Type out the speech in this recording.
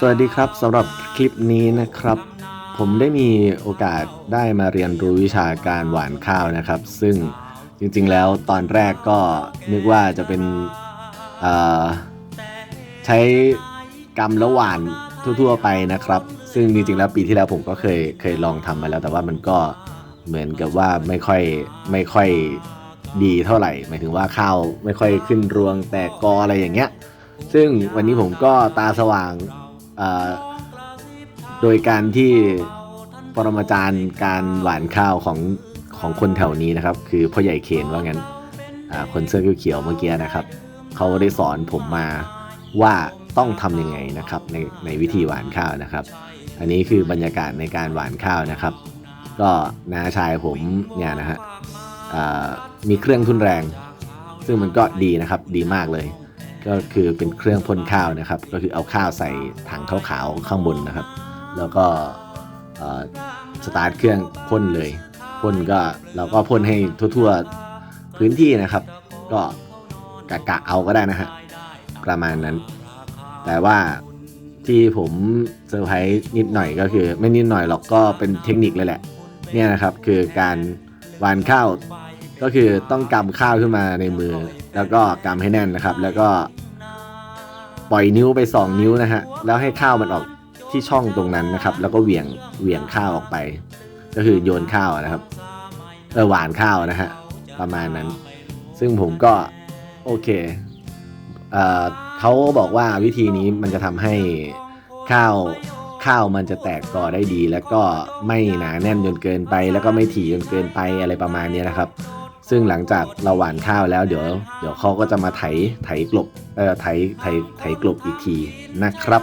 สวัสดีครับสำหรับคลิปนี้นะครับ ผมได้มีโอกาสได้มาเรียนรู้วิชาการหวานข้าวนะครับ ซึ่งจริงๆแล้วตอนแรกก็นึกว่าจะเป็นใช้กำแล้วหว่านทั่วๆไปนะครับ ซึ่งจริงๆแล้วปีที่แล้วผมก็เคยเคยลองทำมาแล้ว แต่ว่ามันก็เหมือนกับว่าไม่ค่อยไม่ค่อยดีเท่าไหร่หมายถึงว่าข้าวไม่ค่อยขึ้นรวงแตกกออะไรอย่างเงี้ยซึ่งวันนี้ผมก็ตาสว่าง โดยการที่ปรมาจารย์การหวานข้าวของของคนแถวนี้นะครับ คือพ่อใหญ่เคนว่างั้นคนเสื้อเขียวๆเมื่อกี้นะครับ เขาได้สอนผมมาว่าต้องทำยังไงนะครับในในวิธีหวานข้าวนะครับ อันนี้คือบรรยากาศในการหวานข้าวนะครับ ก็น้าชายผมเนี่ยนะฮะมีเครื่องทุนแรง ซึ่งมันก็ดีนะครับดีมากเลย ก็คือเป็นเครื่องพ่นข้าวนะครับ ก็คือเอาข้าวใส่ถังขาวๆข้างบนนะครับ แล้วก็สตาร์ทเครื่องพ่นเลยพ่นก็เราก็พ่นให้ทั่วๆพื้นที่นะครับ ก็กะกะเอาก็ได้นะฮะประมาณนั้น แต่ว่าที่ผมเซอร์ไพรส์นิดหน่อยก็คือ ไม่นิดหน่อยหรอกก็เป็นเทคนิคเลยแหละ เนี่ยนะครับคือการหวานข้าว ก็คือต้องกำข้าวขึ้นมาในมือ แล้วก็กำให้แน่นนะครับ แล้วก็ปล่อยนิ้วไป 2 นิ้วนะฮะแล้วให้ข้าวมันออกที่ช่องตรงนั้นนะครับ แล้วก็เหวี่ยงเหวี่ยงข้าวออกไป ก็คือโยนข้าวนะครับเออหวานข้าวนะฮะประมาณนั้น ซึ่งผมก็โอเคเอ่อเขาบอกว่าวิธีนี้มันจะทำให้ข้าวข้าวมันจะแตกกอได้ดี แล้วก็ไม่หนาแน่นจนเกินไป แล้วก็ไม่ถี่จนเกินไปอะไรประมาณนี้นะครับ ซึ่งหลังจากเราหว่านข้าวแล้วเดี๋ยว เดี๋ยวเขาก็จะมาไถไถกลบเอ่อไถไถไถกลบอีกทีนะครับ